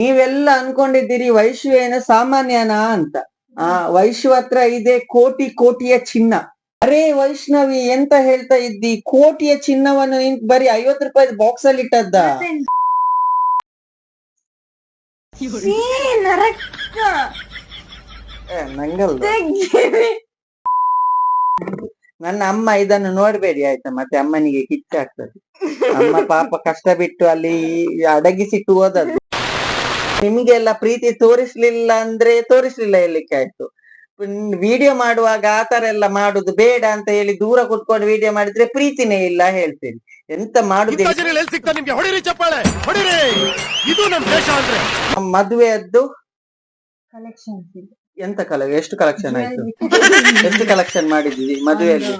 ನೀವೆಲ್ಲ ಅನ್ಕೊಂಡಿದ್ದೀರಿ ವೈಶ್ವೇನ ಸಾಮಾನ್ಯನಾ ಅಂತ. ಆ ವೈಶ್ವ ಹತ್ರ ಇದೆ ಕೋಟಿ ಕೋಟಿಯ ಚಿನ್ನ. ಅರೇ ವೈಷ್ಣವಿ ಎಂತ ಹೇಳ್ತಾ ಇದ್ದಿ? ಕೋಟಿಯ ಚಿನ್ನವನ್ನು ನೀನ್ ಬರೀ ಐವತ್ ರೂಪಾಯಿ ಬಾಕ್ಸ್ ಅಲ್ಲಿ ಇಟ್ಟದ್ದ. ನಂಗಲ್ಲ ನನ್ನ ಅಮ್ಮ ಇದನ್ನು ನೋಡ್ಬೇಡಿ ಆಯ್ತಾ? ಮತ್ತೆ ಅಮ್ಮನಿಗೆ ಕಿಚ್ಚಾಗ್ತದೆ ಅಮ್ಮ ಪಾಪ ಕಷ್ಟ ಬಿಟ್ಟು ಅಲ್ಲಿ ಅಡಗಿಸಿಟ್ಟು ಹೋದದ್ದು. ನಿಮ್ಗೆಲ್ಲ ಪ್ರೀತಿ ತೋರಿಸ್ಲಿಲ್ಲ ಅಂದ್ರೆ ತೋರಿಸ್ಲಿಲ್ಲ ಹೇಳಲಿಕ್ಕೆ ಆಯ್ತು? ವಿಡಿಯೋ ಮಾಡುವಾಗ ಆತರ ಎಲ್ಲ ಮಾಡುದು ಬೇಡ ಅಂತ ಹೇಳಿ ದೂರ ಕುತ್ಕೊಂಡು ವಿಡಿಯೋ ಮಾಡಿದ್ರೆ ಪ್ರೀತಿನೇ ಇಲ್ಲ ಹೇಳ್ತೀನಿ. ಎಂತ ಮಾಡುದು ಮದುವೆಯದ್ದು. ಎಂತ ಕಲ ಎಷ್ಟು ಕಲೆಕ್ಷನ್ ಆಯ್ತು? ಎಷ್ಟು ಕಲೆಕ್ಷನ್ ಮಾಡಿದ್ವಿ ಮದುವೆಯಲ್ಲಿ?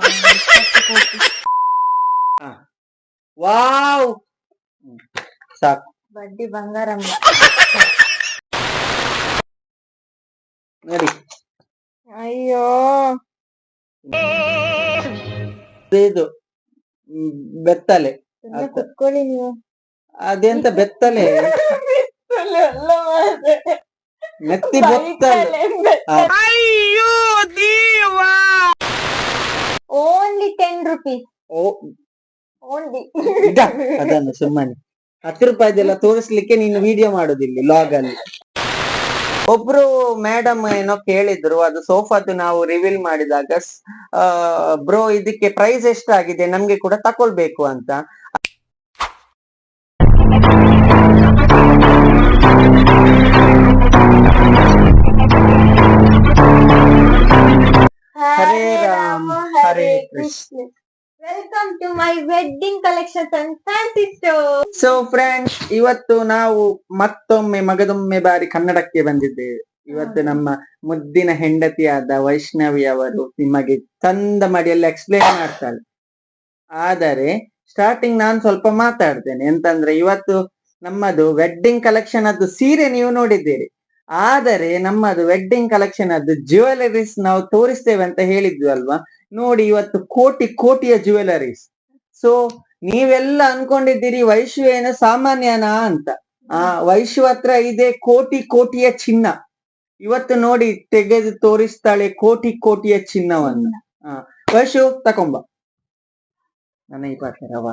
ಸಾಕು. ಬಡ್ಡಿ ಬಂಗಾರಮ್ಮ ನೋಡಿ ಅಯ್ಯೋ ಇದು ಹ್ಮ್, ಬೆತ್ತಲೆ ಸುಮ್ನೆ ಆಯ್ತು. ಕುತ್ಕೊಳ್ಳಿ ನೀವು ಅದೆಂತ ಬೆತ್ತಲೆ ಬೆತ್ತಲೆ ಅಲ್ಲ ಮಾರ್ರೆ. ನೆತ್ತಿ ಬೊತ್ತಲೆ ಬೈಕಲ್ಲೇ ಆ, ಓನ್ಲಿ ಟೆನ್ ರುಪೀಸ್ ಓ ಓನ್ಲಿ ಇಡ ಅದನ್ನು ಸುಮ್ಮನೆ ಹತ್ತು ರೂಪಾಯಿದೆಲ್ಲ ತೋರಿಸ್ಲಿಕ್ಕೆ ನೀನು ವಿಡಿಯೋ ಮಾಡುದಿಲ್ಲ ಲಾಗ್ ಅಲ್ಲಿ ಒಬ್ರು ಮೇಡಮ್ ಏನೋ ಕೇಳಿದ್ರು ಅದು ಸೋಫಾದು ನಾವು ರಿವೀಲ್ ಮಾಡಿದಾಗ ಬ್ರೋ ಇದಕ್ಕೆ ಪ್ರೈಸ್ ಎಷ್ಟಾಗಿದೆ ನಮ್ಗೆ ಕೂಡ ತಕೊಳ್ಬೇಕು ಅಂತ Hare Rama, Hare Krishna. Welcome to my wedding collections and fancy store so friends ಇವತ್ತು ನಾವು ಮತ್ತೊಮ್ಮೆ ಮಗದೊಮ್ಮೆ ಬಾರಿ ಕನ್ನಡಕ್ಕೆ ಬಂದಿದ್ದೇವೆ. ಇವತ್ತು ನಮ್ಮ ಮುದ್ದಿನ ಹೆಂಡತಿಯಾದ ವೈಷ್ಣವಿ ಅವರು ನಿಮಗೆ ಚಂದ ಮಡಿಯಲ್ಲಿ ಎಕ್ಸ್ಪ್ಲೇನ್ ಮಾಡ್ತಾಳೆ. ಆದರೆ ಸ್ಟಾರ್ಟಿಂಗ್ ನಾನು ಸ್ವಲ್ಪ ಮಾತಾಡ್ತೇನೆ. ಎಂತಂದ್ರೆ ಇವತ್ತು ನಮ್ಮದು ವೆಡ್ಡಿಂಗ್ ಕಲೆಕ್ಷನ್ ಅದು ಸೀರೆ ನೀವು ನೋಡಿದ್ದೀರಿ. ಆದರೆ ನಮ್ಮದು ವೆಡ್ಡಿಂಗ್ ಕಲೆಕ್ಷನ್ ಅದು ಜ್ಯುವೆಲರೀಸ್ ನಾವು ತೋರಿಸ್ತೇವೆ ಅಂತ ಹೇಳಿದ್ವಿ ಅಲ್ವಾ ನೋಡಿ ಇವತ್ತು ಕೋಟಿ ಕೋಟಿಯ ಜ್ಯುವೆಲರೀಸ್ ಸೊ ನೀವೆಲ್ಲ ಅನ್ಕೊಂಡಿದ್ದೀರಿ ವೈಶ್ಯ ಏನ ಸಾಮಾನ್ಯನಾ ಅಂತ. ಆ ವೈಶ್ಯ ಹತ್ರ ಇದೆ ಕೋಟಿ ಕೋಟಿಯ ಚಿನ್ನ. ಇವತ್ತು ನೋಡಿ ತೆಗೆದು ತೋರಿಸ್ತಾಳೆ ಕೋಟಿ ಕೋಟಿಯ ಚಿನ್ನವನ್ನು. ಆ ವೈಶು ತಕೊಂಬ. ನನ್ನ ಈ ಪಾತ್ರವ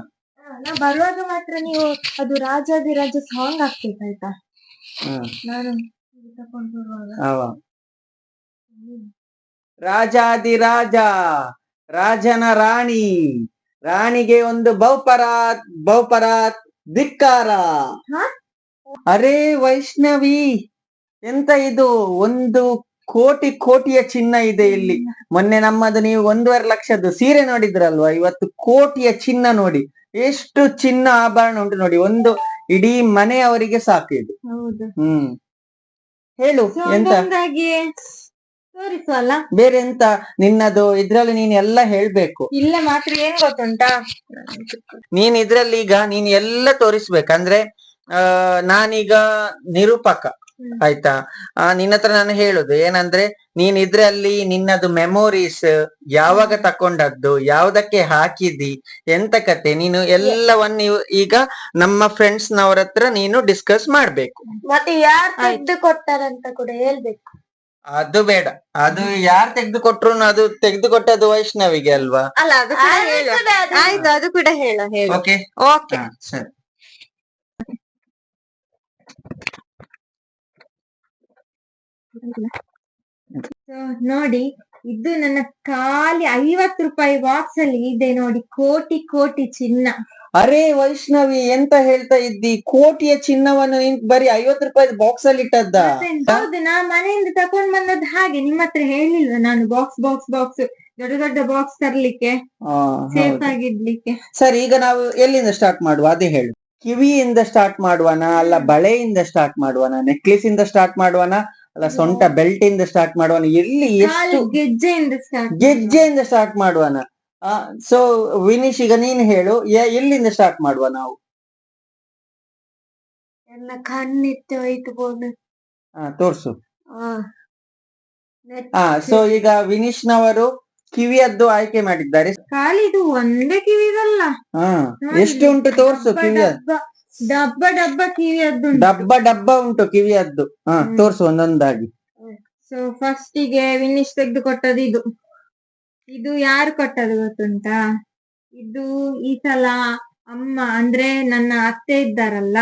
ನಾ ಬರುವಾಗ ಮಾತ್ರ ನೀವು ಅದು ರಾಜಾದಿರಾಜ ಸಾಂಗ್ ಹಾಕ್ಬೇಕಾಯ್ತಾ ನಾನು ತಕೊಂಡು ಬರುವಾಗ. ರಾಜಾದಿರಾಜ ರಾಜನ ರಾಣಿ ರಾಣಿಗೆ ಒಂದು ಬಹುಪರಾತ್ ಬಹುಪರಾತ್ ಧಿಕ್ಕಾರ. ಅರೆ ವೈಷ್ಣವಿ ಎಂತ ಇದು? ಒಂದು ಕೋಟಿ ಕೋಟಿಯ ಚಿನ್ನ ಇದೆ ಇಲ್ಲಿ. ಮೊನ್ನೆ ನಮ್ಮದು ನೀವು ಒಂದೂವರೆ ಲಕ್ಷದ್ದು ಸೀರೆ ನೋಡಿದ್ರಲ್ವಾ? ಇವತ್ತು ಕೋಟಿಯ ಚಿನ್ನ ನೋಡಿ. ಎಷ್ಟು ಚಿನ್ನ ಆಭರಣ ಉಂಟು ನೋಡಿ. ಒಂದು ಇಡೀ ಮನೆಯವರಿಗೆ ಸಾಕು ಇದು. ಹ್ಮ್. ಹೇಳು ಎಂತ? ತೋರಿಸುವಲ್ಲ? ಬೇರೆ ಎಂತ ನಿನ್ನದು ಇದ್ರಲ್ಲಿ ನೀನ್ ಎಲ್ಲ ಹೇಳ್ಬೇಕು. ಇಲ್ಲ ಮಾತ್ರ ಏನ್ ಗೊತ್ತುಂಟಾ? ನೀನ್ ಇದ್ರಲ್ಲಿ ಈಗ ನೀನ್ ಎಲ್ಲ ತೋರಿಸ್ಬೇಕಂದ್ರೆ ಆ ನಾನೀಗ ನಿರೂಪಕ ಆಯ್ತಾ? ಆ ನಿನ್ನ ಹತ್ರ ನಾನು ಹೇಳುದು ಏನಂದ್ರೆ ನೀನ್ ಇದ್ರಲ್ಲಿ ನಿನ್ನದು ಮೆಮೊರೀಸ್ ಯಾವಾಗ ತಕೊಂಡದ್ದು ಯಾವ್ದಕ್ಕೆ ಹಾಕಿದಿ ಎಂತ ಕತೆ ನೀನು ಎಲ್ಲವನ್ನ ಈಗ ನಮ್ಮ ಫ್ರೆಂಡ್ಸ್ ನವರತ್ರ ನೀನು ಡಿಸ್ಕಸ್ ಮಾಡ್ಬೇಕು. ಮತ್ತೆ ಯಾರು ಕೊಡ್ತಾರಂತ ಕೊಟ್ಟಾರಂತ ಕೂಡ ಹೇಳ್ಬೇಕು. ಅದು ಬೇಡ. ಅದು ಯಾರು ತೆಗೆದು ಕೊಟ್ರು ಅದು ತೆಗೆದು ಕೊಟ್ಟದ್ದು ವೈಷ್ಣವಿಗೆ ಅಲ್ವಾ? ಅಲ್ಲ ಅದು ಕೂಡ ಹೇಳು. ಆಯ್ತು ಅದು ಕೂಡ ಹೇಳು ಹೇಳು. ಓಕೆ ಓಕೆ ಸರಿ. ನೋಡಿ ಇದು ನನ್ನ ಖಾಲಿ ಐವತ್ತು ರೂಪಾಯಿ ಬಾಕ್ಸ್ ಅಲ್ಲಿ ಇದೆ ನೋಡಿ ಕೋಟಿ ಕೋಟಿ ಚಿನ್ನ. ಅರೇ ವೈಷ್ಣವಿ ಎಂತ ಹೇಳ್ತಾ ಇದ್ದಿ? ಕೋಟಿಯ ಚಿನ್ನವನ್ನು ನೀನ್ ಬರೀ ಐವತ್ ರೂಪಾಯಿ ಬಾಕ್ಸ್ ಅಲ್ಲಿ ಇಟ್ಟದ್ದ? ಹೌದು ನಾ ಮನೆಯಿಂದ ತಕೊಂಡ್ ಬಂದದ್ದು ಹಾಗೆ. ನಿಮ್ಮ ಹತ್ರ ಹೇಳಿಲ್ಲ ನಾನು ಬಾಕ್ಸ್ ಬಾಕ್ಸ್ ಬಾಕ್ಸ್ ದೊಡ್ಡ ದೊಡ್ಡ ಬಾಕ್ಸ್ ತರ್ಲಿಕ್ಕೆ? ಸೇಫ್. ಆಗಿಡ್ಲಿಕ್ಕೆ ಸರಿ ಈಗ ನಾವು ಎಲ್ಲಿಂದ ಸ್ಟಾರ್ಟ್ ಮಾಡುವ? ಅದೇ ಹೇಳು. ಕಿವಿಯಿಂದ ಸ್ಟಾರ್ಟ್ ಮಾಡುವನ ಅಲ್ಲ ಬಳೆಯಿಂದ ಸ್ಟಾರ್ಟ್ ಮಾಡುವನ ನೆಕ್ಲೆಸ್ ಇಂದ ಸ್ಟಾರ್ಟ್ ಮಾಡುವನ ಅಲ್ಲ ಸೊಂಟ ಬೆಲ್ಟ್ ಇಂದ ಸ್ಟಾರ್ಟ್ ಮಾಡುವನ ಎಲ್ಲಿ ಎಷ್ಟು ಗೆಜ್ಜೆಯಿಂದ ಸ್ಟಾರ್ಟ್ ಗೆಜ್ಜೆಯಿಂದ ಸ್ಟಾರ್ಟ್ ಮಾಡುವನ? ಸೊ ವಿನೀಶ್ ಈಗ ನೀನ್ ಹೇಳು ಎಲ್ಲಿಂದ ಸ್ಟಾರ್ಟ್ ಮಾಡುವ ನಾವು? ನನ್ನ ಕಣ್ಣಿತ್ತು ಹೋಯ್ತು ತೋರ್ಸು. ಹಾ ಸೊ ಈಗ ವಿನೀಶ್ ನವರು ಕಿವಿಯದ್ದು ಆಯ್ಕೆ ಮಾಡಿದ್ದಾರೆ. ಖಾಲಿ ಇದು ಒಂದೇ ಕಿವಿದಲ್ಲ ಎಷ್ಟು ಉಂಟು ತೋರ್ಸು ಕಿವಿಯ. ಡಬ್ಬ. ಡಬ್ಬ ಡಬ್ಬ ಕಿವಿಯದ್ದು ಡಬ್ಬ ಡಬ್ಬ ಉಂಟು ಕಿವಿಯದ್ದು. ಹಾ ತೋರ್ಸು ಒಂದೊಂದಾಗಿ. ಸೊ ಫಸ್ಟಿಗೆ ವಿನಿಶ್ ತೆಗೆದು ಕೊಟ್ಟದ್ದು ಇದು ಇದು ಯಾರು ಕೊಟ್ಟದ್ದು ಗೊತ್ತುಂಟಾ? ಇದು ಈ ಸಲ ಅಮ್ಮ ಅಂದ್ರೆ ನನ್ನ ಅತ್ತೆ ಇದ್ದಾರಲ್ಲ?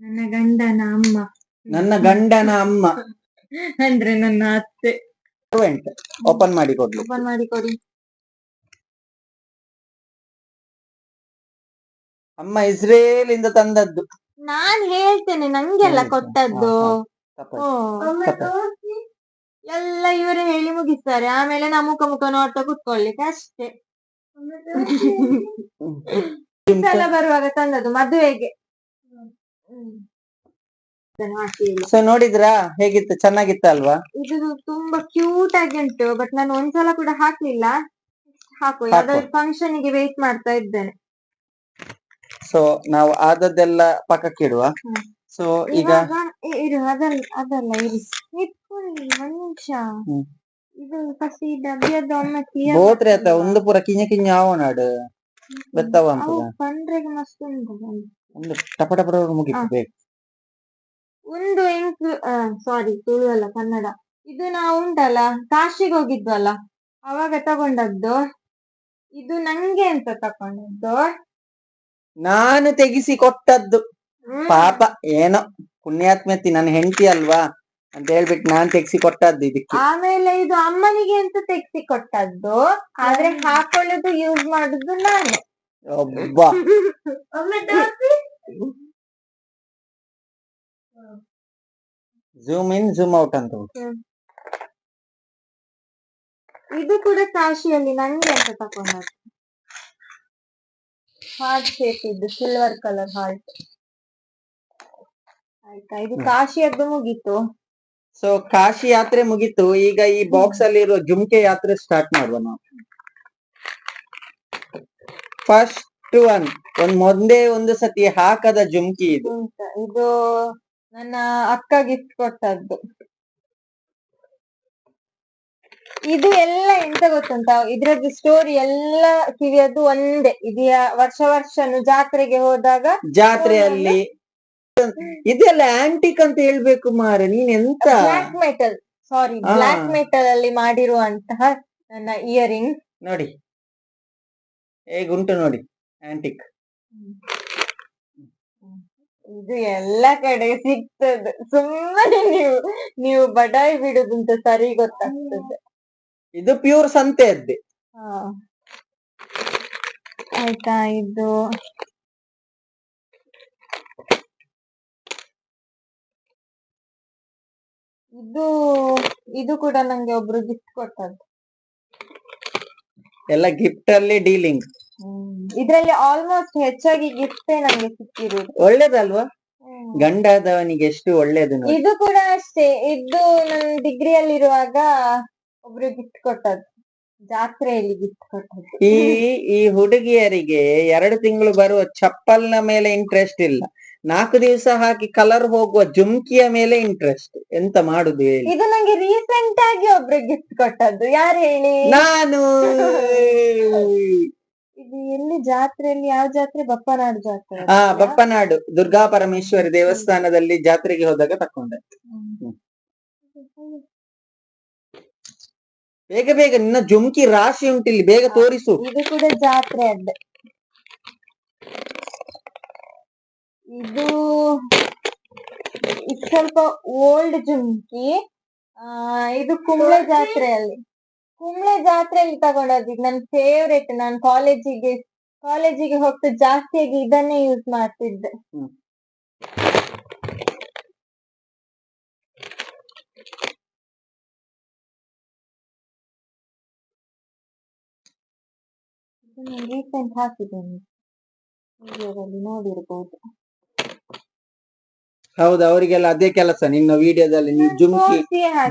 ನನ್ನ ಗಂಡನ ಅಮ್ಮ. ನನ್ನ ಗಂಡನ ಅಮ್ಮ. ಅಂದ್ರೆ ನನ್ನ ಅತ್ತೆ. ಓಪನ್ ಮಾಡಿ ಕೊಡಿ ಓಪನ್ ಮಾಡಿ ಕೊಡಿ. ಅಮ್ಮ ಇಸ್ರೇಲ್ ಇಂದ ತಂದದ್ದು. ನಾನ್ ಹೇಳ್ತೇನೆ ನಂಗೆಲ್ಲ? ಕೊಟ್ಟದ್ದು. ಎಲ್ಲ ಇವರೇ ಹೇಳಿ ಮುಗಿಸ್ತಾರೆ. ಆಮೇಲೆ ನಾ ಮುಖ ಮುಖ ನೋಡ್ತಾ ಕುತ್ಕೊಳ್ಳಿಕ್ಕೆ ಅಷ್ಟೇ. ಸಲ ಬರುವಾಗ ತಂದದ್ದು ಮದುವೆಗೆ. ಸೊ ನೋಡಿದ್ರಾ? ಹೇಗಿತ್ತು? ಚೆನ್ನಾಗಿತ್ತ ಅಲ್ವಾ? ಇದು ತುಂಬಾ ಕ್ಯೂಟ್ ಆಗಿ ಉಂಟು ಬಟ್ ನಾನು ಒಂದ್ಸಲ ಕೂಡ ಹಾಕ್ಲಿಲ್ಲ. ಹಾಕು. ಯಾವ್ದಾದ್ರು ಫಂಕ್ಷನ್ಗೆ ವೇಟ್ ಮಾಡ್ತಾ ಇದ್ದೇನೆ. ಸೊ ನಾವು ಆದದ್ದೆಲ್ಲ ಪಕ್ಕಕ್ಕಿಡುವ. ಇಡುವ ಸೊ ಈಗ ಅದಲ್ಲ ಅದಲ್ಲ ಇರಿ ನೋಡಿ ಇದು ಒಮ್ಮೆ ಕ್ಲಿಯರ್ ಒಂದು ಪೂರ ಕಿಂಜ ಕಿಂಜ ಆವನಾಡು ಬೆತ್ತವ ಮಸ್ತ್ ಉಂಟು ಒಂದು ಟಪ ಟಪ ಟಪ ಮುಗಿತು ಬೇಕು ಒಂದು ಇಂಕ್ ಸಾರಿ ತುಳುವಲ್ಲ ಕನ್ನಡ. ಇದು ನಾವು ಉಂಟಲ್ಲ ಕಾಶಿಗೆ ಹೋಗಿದ್ವಲ್ಲ ಅವಾಗ ತಗೊಂಡದ್ದು. ಇದು ನಂಗೆ ಅಂತ ತಕೊಂಡದ್ದು ನಾನು ತೆಗಿಸಿ ಕೊಟ್ಟದ್ದು. ಪಾಪ ಏನೋ ಪುಣ್ಯಾತ್ಮತಿ ನನ್ನ ಹೆಂಡ್ತಿ ಅಲ್ವಾ? ಅಂತ ಹೇಳ್ಬಿಟ್ಟು ನಾನ್ ತೆಗ್ಸಿ ಕೊಟ್ಟದ್ದು ಇದಕ್ಕೆ. ಆಮೇಲೆ ಇದು ಅಮ್ಮನಿಗೆ ಅಂತ ತೆಗ್ಸಿ ಕೊಟ್ಟದ್ದು. ಆದ್ರೆ ಹಾಕೊಳ್ಳೋದು ಯೂಸ್ ಮಾಡುದು ನಾನು. ಒಬ್ಬ. ಝೂಮ್ ಇನ್ ಜೂಮ್ ಔಟ್ ಅಂತ ಇದು ಕೂಡ ಕಾಶಿಯಲ್ಲಿ ನಂಗೆ ಅಂತ ತಕೊಂಡದ್ದು. ಹಾರ್ಟ್ ಶೇಪ್ ಇದ್ದು ಸಿಲ್ವರ್ ಕಲರ್ ಹಾರ್ಟ್ ಆಯ್ತಾ? ಇದು ಕಾಶಿಯದ್ದು ಮುಗೀತು. ಸೊ ಕಾಶಿ ಯಾತ್ರೆ ಮುಗೀತು. ಈಗ ಈ ಬಾಕ್ಸ್ ಅಲ್ಲಿ ಇರೋ ಜುಮ್ಕೆ ಯಾತ್ರೆ ಸ್ಟಾರ್ಟ್ ಮಾಡುವ ನಾವು. ಫಸ್ಟ್ ಒನ್ ಒಂದ್ ಮೊಂದೇ ಒಂದು ಸತಿ ಹಾಕದ ಜುಮ್ಕಿ ಇದು. ಇದು ನನ್ನ ಅಕ್ಕ ಗಿಫ್ಟ್ ಕೊಟ್ಟದ್ದು. ಇದು ಎಲ್ಲ ಎಂತ ಗೊತ್ತುಂಟ? ಇದ್ರದ್ದು ಸ್ಟೋರಿ ಎಲ್ಲ ಕಿವಿಯದ್ದು ಒಂದೇ. ಇದಿಯಾ ವರ್ಷ ವರ್ಷನು ಜಾತ್ರೆಗೆ ಹೋದಾಗ ಜಾತ್ರೆಯಲ್ಲಿ ಇದೆಲ್ಲ ಆಂಟಿಕ್ ಅಂತ ಹೇಳ್ಬೇಕು ಮಾರ ನೀನ್ ಎಂತ? Black metal sorry black metal ಅಲ್ಲಿ ಮಾಡಿರುವಂತಹ ನನ್ನ ಇಯರಿಂಗ್ ನೋಡಿ. ಹೇಗುಂಟು ನೋಡಿ ಆಂಟಿಕ್ ಇದು ಎಲ್ಲ ಕಡೆ ಸಿಗ್ತದೆ. ಸುಮ್ಮನೆ ನೀವು ನೀವು ಬಡಾಯಿ ಬಿಡುದಂತ ಸರಿ ಗೊತ್ತಾಗ್ತದೆ. ಇದು ಪ್ಯೂರ್ ಸಂತೆ ಹಾ. ಆಯ್ತಾ ಇದು? ಇದು ಇದು ಕೂಡ ನಂಗೆ ಒಬ್ರು ಗಿಫ್ಟ್ ಕೊಟ್ಟದ್ದು. ಎಲ್ಲ ಗಿಫ್ಟ್ ಅಲ್ಲಿ ಡೀಲಿಂಗ್ ಇದ್ರಲ್ಲಿ ಆಲ್ಮೋಸ್ಟ್ ಹೆಚ್ಚಾಗಿ ಗಿಫ್ಟೇ ನಂಗೆ ಸಿಕ್ಕಿರೋದು. ಒಳ್ಳೇದಲ್ವಾ? ಗಂಡ ಆದವನಿಗೆ ಎಷ್ಟು ಒಳ್ಳೇದು ನೋಡಿ. ಇದು ಕೂಡ ಅಷ್ಟೇ ಇದು ನನ್ ಡಿಗ್ರಿಯಲ್ಲಿರುವಾಗ ಒಬ್ರು ಗಿಫ್ಟ್ ಕೊಟ್ಟದ್ದು. ಜಾತ್ರೆಯಲ್ಲಿ ಗಿಫ್ಟ್ ಕೊಟ್ಟದ್ದು. ಈ ಈ ಹುಡುಗಿಯರಿಗೆ ಎರಡು ತಿಂಗಳು ಬರುವ ಚಪ್ಪಲ್ನ ಮೇಲೆ ಇಂಟ್ರೆಸ್ಟ್ ಇಲ್ಲ. ನಾಲ್ಕು ದಿವಸ ಹಾಕಿ ಕಲರ್ ಹೋಗುವ ಜುಮ್ಕಿಯ ಮೇಲೆ ಇಂಟ್ರೆಸ್ಟ್ ಎಂತ ಮಾಡುದು ಹೇಳಿ? ಇದು ನಂಗೆ ರೀಸೆಂಟ್ ಆಗಿ ಒಬ್ರು ಗಿಫ್ಟ್ ಕೊಟ್ಟದ್ದು. ಯಾರು ಹೇಳಿ? ನಾನು. ಇದು ಎಲ್ಲಿ ಜಾತ್ರೆಯಲ್ಲಿ? ಯಾವ ಜಾತ್ರೆ? ಬಪ್ಪನಾಡು ಜಾತ್ರೆ ಆ ಬಪ್ಪನಾಡು. ದುರ್ಗಾ ಪರಮೇಶ್ವರಿ ದೇವಸ್ಥಾನದಲ್ಲಿ ಜಾತ್ರೆಗೆ ಹೋದಾಗ ತಕೊಂಡೆ ಬೇಗ ಬೇಗ ನಿನ್ನ ಜುಮ್ಕಿ ರಾಶಿ ಉಂಟಿಲ್ಲಿ ಬೇಗ ತೋರಿಸು. ಇದು ಕೂಡ ಜಾತ್ರೆ ಅದ್ದೆ ಇದು ಇದು ಸ್ವಲ್ಪ ಓಲ್ಡ್ ಜುಮ್ಕಿ. ಆ ಇದು ಕುಂಬ್ಳೆ ಜಾತ್ರೆಯಲ್ಲಿ. ಕುಂಬ್ಳೆ ಜಾತ್ರೆಯಲ್ಲಿ ತಗೊಂಡದ್ದು ಇದು ನನ್ ಫೇವ್ರೆಟ್ ನಾನು ಕಾಲೇಜಿಗೆ ಕಾಲೇಜಿಗೆ ಹೋಗ್ತಾ ಜಾಸ್ತಿಯಾಗಿ ಇದನ್ನೇ ಯೂಸ್ ಮಾಡ್ತಿದ್ದೆ. ರೀಸೆಂಟ್ ಹಾಕಿದ್ದೇನೆ. ವಿಡಿಯೋದಲ್ಲಿ ನೋಡಿರ್ಬೋದು. ಹೌದು ಅವರಿಗೆಲ್ಲ ಅದೇ ಕೆಲಸ. ನಿನ್ನ ವಿಡಿಯೋದಲ್ಲಿ ನೀವು ಜುಮ್ಕಿ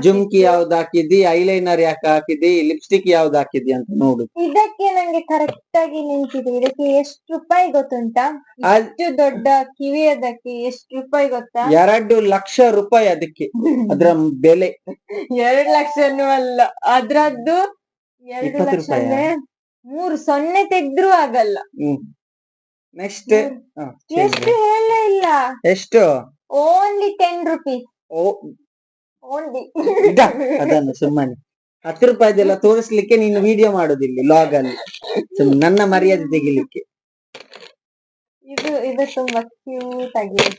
ಜುಮ್ಕಿ ಯಾವ್ದು ಹಾಕಿದ್ದಿ ಐಲೈನರ್ ಯಾಕೆ ಹಾಕಿದ್ದಿ ಲಿಪ್ಸ್ಟಿಕ್ ಯಾವ್ದು ಹಾಕಿದ್ದಿ ಅಂತ ನೋಡು. ಇದಕ್ಕೆ ನಂಗೆ ಕರೆಕ್ಟ್ ಆಗಿ ನಿಂತಿದೆ. ಇದಕ್ಕೆ ಎಷ್ಟು ರೂಪಾಯಿ ಗೊತ್ತುಂಟಾ? ಅಷ್ಟು ದೊಡ್ಡ ಕಿವಿ ಅದಕ್ಕೆ ಎಷ್ಟು ರೂಪಾಯಿ ಗೊತ್ತಾ? ಎರಡು ಲಕ್ಷ ರೂಪಾಯಿ ಅದಕ್ಕೆ. ಅದ್ರ ಬೆಲೆ. ಎರಡು ಲಕ್ಷ ಅಲ್ಲ. ಅದ್ರದ್ದು ಎರಡು ಲಕ್ಷ ಮೂರು ಸೊನ್ನೆ ತೆಗ್ದ್ರೂ ಆಗಲ್ಲ. ನೆಕ್ಸ್ಟ್. ಎಷ್ಟು ಹೇಳ. ಇಲ್ಲ. ಎಷ್ಟು? ಓನ್ಲಿ ಟೆನ್ ರುಪೀಸ್ ಓ ಓನ್ಲಿ ಅದನ್ನು ಸುಮ್ಮನೆ. ಹತ್ತು ರೂಪಾಯಿದೆಲ್ಲ ತೋರಿಸ್ಲಿಕ್ಕೆ ನೀನು ವಿಡಿಯೋ ಮಾಡುದಿಲ್ಲ ಲಾಗ್ ಅಲ್ಲಿ. ಸುಮ್ನೆ ನನ್ನ ಮರ್ಯಾದೆ ತೆಗಿಲಿಕ್ಕೆ. ಇದು ಇದು ತುಂಬಾ ಕ್ಯೂಟ್ ಆಗಿದೆ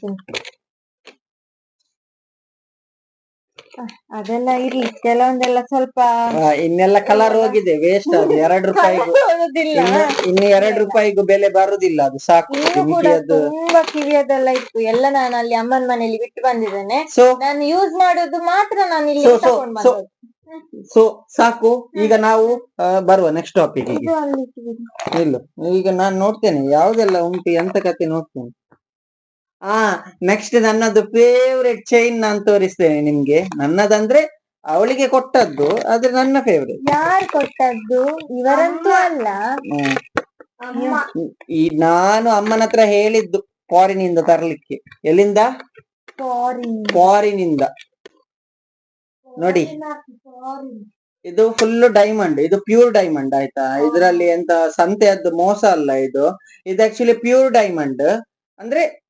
ಅದೆಲ್ಲ ಇರ್ಲಿ. ಕೆಲವೊಂದೆಲ್ಲ ಸ್ವಲ್ಪ ಆ, ಇನ್ನೆಲ್ಲ ಕಲರ್ ಹೋಗಿದೆ ವೇಸ್ಟ್ ಅದು. ಎರಡು ರೂಪಾಯಿಗೂ ಇನ್ನು ಇನ್ನು ಎರಡು ರೂಪಾಯಿಗೂ ಬೆಲೆ ಬರುದಿಲ್ಲ ಅದು ಸಾಕು. ಇನ್ನು ಕೂಡ ಬೆಂಕಿಯದ್ದು ತುಂಬಾ ಕಿವಿಯದೆಲ್ಲ ಇತ್ತು. ಎಲ್ಲ ನಾನು ಅಲ್ಲಿ ಅಮ್ಮನ ಮನೆಯಲ್ಲಿ ಬಿಟ್ಟು ಬಂದಿದ್ದೇನೆ. ಸೊ ನಾನು ಯೂಸ್ ಮಾಡೋದು ಮಾತ್ರ ನಾನು ಇಲ್ಲಿ So, so, ತಗೊಂಡ್ so- ಬಂದದ್ದು. ಸೊ ಸಾಕು. ಈಗ ನಾವು ಆ, ಬರುವ ನೆಕ್ಸ್ಟ್ ಟಾಪಿಕ್ ಇದು ಅಲ್ಲಿ ಇಟ್ಟಿದ್ದೀನಿ. ಇಲ್ಲ ಈಗ ನಾನು ನೋಡ್ತೇನೆ. ಯಾವ್ದೆಲ್ಲ ಉಂಟು ಎಂತ ಕತೆ ನೋಡ್ತೇನೆ? ಆ ನೆಕ್ಸ್ಟ್ ನನ್ನದು ಫೇವ್ರೆಟ್ ಚೈನ್ ನಾನು ತೋರಿಸ್ತೇನೆ ನಿಮ್ಗೆ. ನನ್ನದಂದ್ರೆ ಅವಳಿಗೆ ಕೊಟ್ಟದ್ದು ಆದ್ರೆ ನನ್ನ ಫೇವ್ರೆಟ್ ಯಾರು ಕೊಟ್ಟದ್ದು? ಇವರಂತೂ ಅಲ್ಲ. ಈ ನಾನು ಅಮ್ಮನ ಹತ್ರ ಹೇಳಿದ್ದು ಫಾರಿನ್ ಇಂದ ತರ್ಲಿಕ್ಕೆ. ಎಲ್ಲಿಂದ? ಫಾರಿನ್ ಇಂದ. ನೋಡಿ. ಇದು ಫುಲ್ ಡೈಮಂಡ್ ಇದು ಪ್ಯೂರ್ ಡೈಮಂಡ್ ಆಯ್ತಾ? ಇದರಲ್ಲಿ ಎಂತ ಸಂತೆಯದ್ದು ಮೋಸ ಅಲ್ಲ ಇದು. ಇದು ಆಕ್ಚುಲಿ ಪ್ಯೂರ್ ಡೈಮಂಡ್ ಅಂದ್ರೆ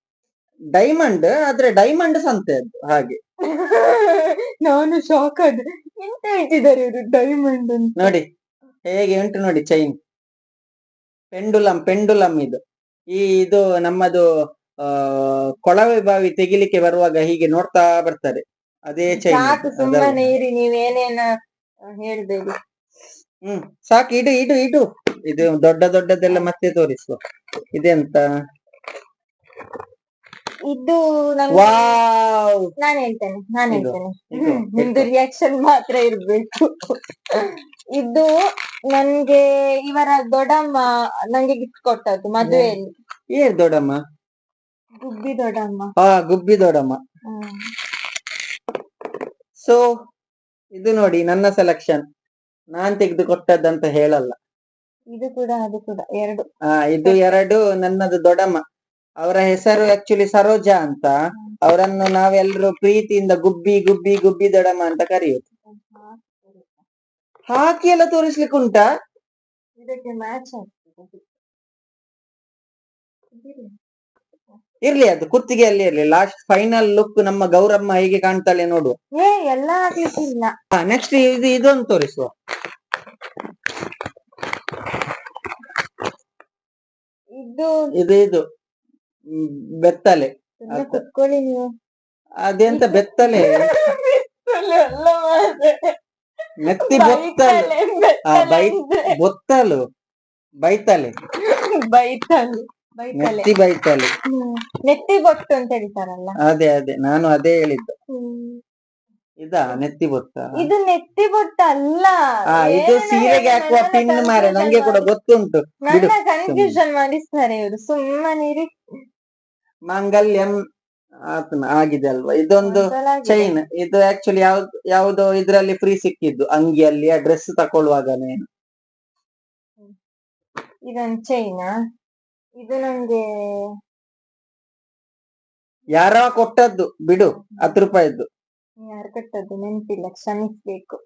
ಡೈಮಂಡ್ ಆದ್ರೆ ಡೈಮಂಡ್ ಸಂತೆ ಅದು ಹಾಗೆ. ನಾನು ಶಾಕ್ ಆದೆ. ಎಂತ ಹೇಳ್ತಿದ್ದಾರೆ ಇವರು ಡೈಮಂಡ್ ಅಂತ? ನೋಡಿ ಹೇಗೆ ಉಂಟು ನೋಡಿ ಚೈನ್ ಪೆಂಡುಲಂ ಪೆಂಡುಲಂ ಇದು. ಈ ಇದು ನಮ್ಮದು ಆ ಕೊಳವೆ ಬಾವಿ ತೆಗಿಲಿಕ್ಕೆ ಬರುವಾಗ ಹೀಗೆ ನೋಡ್ತಾ ಬರ್ತಾರೆ ಅದೇ ಚೈನ್ ಸಾಕು ಸುಮ್ಮನೆ ಇರಿ ನೀವೇನೇನ ಹೇಳ್ಬೇಡಿ. ಹ್ಮ್ ಸಾಕು ಇಡು ಇಡು ಇಡು. ಇದು ದೊಡ್ಡ ದೊಡ್ಡದೆಲ್ಲ ಮತ್ತೆ ತೋರಿಸುವ. ಇದೆಂತ? ಇದು ನಾನು ವಾವ್. ನಾನ್ ಹೇಳ್ತೇನೆ ನಾನು ಇದು, ಹೇಳ್ತೇನೆ. ಇದು, ಹ್ಮ್, ನಿಮ್ದು ರಿಯಾಕ್ಷನ್ ಮಾತ್ರ ಇರ್ಬೇಕು. ಇದು ನನ್ಗೆ ಇವರ ದೊಡ್ಡಮ್ಮ ನಂಗೆ ಗಿಫ್ಟ್ ಕೊಟ್ಟದ್ದು ಮದುವೆಯಲ್ಲಿ. ಏನ್ ದೊಡ್ಡಮ್ಮ? ಗುಬ್ಬಿ ದೊಡ್ಡಮ್ಮ. ಹಾ ಗುಬ್ಬಿ ದೊಡ್ಡಮ್ಮ. ಹ್ಮ್. ಸೊ ಇದು ನೋಡಿ ನನ್ನ ಸೆಲೆಕ್ಷನ್ ನಾನ್ ತೆಗೆದು ಕೊಟ್ಟದ್ದಂತ ಹೇಳಲ್ಲ. ಇದು ಕೂಡ ಅದು ಕೂಡ ಎರಡು. ಹಾ ಇದು ಎರಡು ನನ್ನದು ದೊಡ್ಡಮ್ಮ. ಅವರ ಹೆಸರು ಆಕ್ಚುಲಿ ಸರೋಜಾ ಅಂತ. ಅವರನ್ನು ನಾವೆಲ್ಲರೂ ಪ್ರೀತಿಯಿಂದ ಗುಬ್ಬಿ ಗುಬ್ಬಿ ಗುಬ್ಬಿ ದೊಡಮ್ಮ ಅಂತ ಕರೆಯುದು. ಹಾಕಿ ಎಲ್ಲ ತೋರಿಸ್ಲಿಕ್ಕೆ ಉಂಟಾ? ಇದಕ್ಕೆ ಮ್ಯಾಚ್ ಇರ್ಲಿ. ಅದು ಕುತ್ತಿಗೆಯಲ್ಲಿ ಇರ್ಲಿ. ಲಾಸ್ಟ್ ಫೈನಲ್ ಲುಕ್ ನಮ್ಮ ಗೌರಮ್ಮ ಹೇಗೆ ಕಾಣ್ತಾಳೆ ನೋಡು ಏ ಎಲ್ಲ ಆಗ್ಲಿಕ್ಕಿಲ್ಲ. ನೆಕ್ಸ್ಟ್ ಇದು ಇದೊಂದು ತೋರಿಸುವ. ಇದು ಇದು ಇದು. ಬೆತ್ತಲೆ. ಅದೆಂತ ಬೆತ್ತಲೆ? ಮೆತ್ತಿ ಬೊತ್ತಲು. ಬೆತ್ತಲೆ ಬೈತಲೆ. ಬೈತಲೆ. ನೆತ್ತಿ ಬೈತಲೆ. ನೆತ್ತಿ ಬೊಟ್ಟು ಅಂತ ಹೇಳ್ತಾರಲ್ಲ. ಅದೇ ಅದೇ. ನಾನು ಅದೇ ಹೇಳಿದ್ದು. ಇದ ನೆತ್ತಿ ಬೊತ್ತ? ಇದು ನೆತ್ತಿ ಬೊತ್ತ ಅಲ್ಲ. ಇದು ಸೀರೆಗೆ ಹಾಕುವ ಪಿನ್ ಮಾರೆ. ನಂಗೆ ಕೂಡ ಗೊತ್ತುಂಟು. ಕನ್ಫ್ಯೂಷನ್ ಮಾಡಿಸ್ತಾರೆ ಇವರು. ಸುಮ್ಮನಿರಿ ಮಾಂಗಲ್ಯಂ ಆಗಿದೆ ಅಲ್ವಾ? ಇದೊಂದು ಚೈನ್ ಇದು ಆಕ್ಚುಲಿ ಯಾವ್ದು ಯಾವ್ದೋ ಇದ್ರಲ್ಲಿ ಫ್ರೀ ಸಿಕ್ಕಿದ್ದು. ಅಂಗಿಯಲ್ಲಿ ಆ ಡ್ರೆಸ್ ತಕೊಳ್ಳುವಾಗನೇ. ಇದೊಂದು ಚೈನ್ ಇದು ನಂಗೆ ಯಾರೋ ಕೊಟ್ಟದ್ದು. ಬಿಡು ಹತ್ತು ರೂಪಾಯಿದ್ದು. ಯಾರು ಕೊಟ್ಟದ್ದು ನೆನಪಿಲ್ಲ ಕ್ಷಮಿಸ್ಬೇಕು.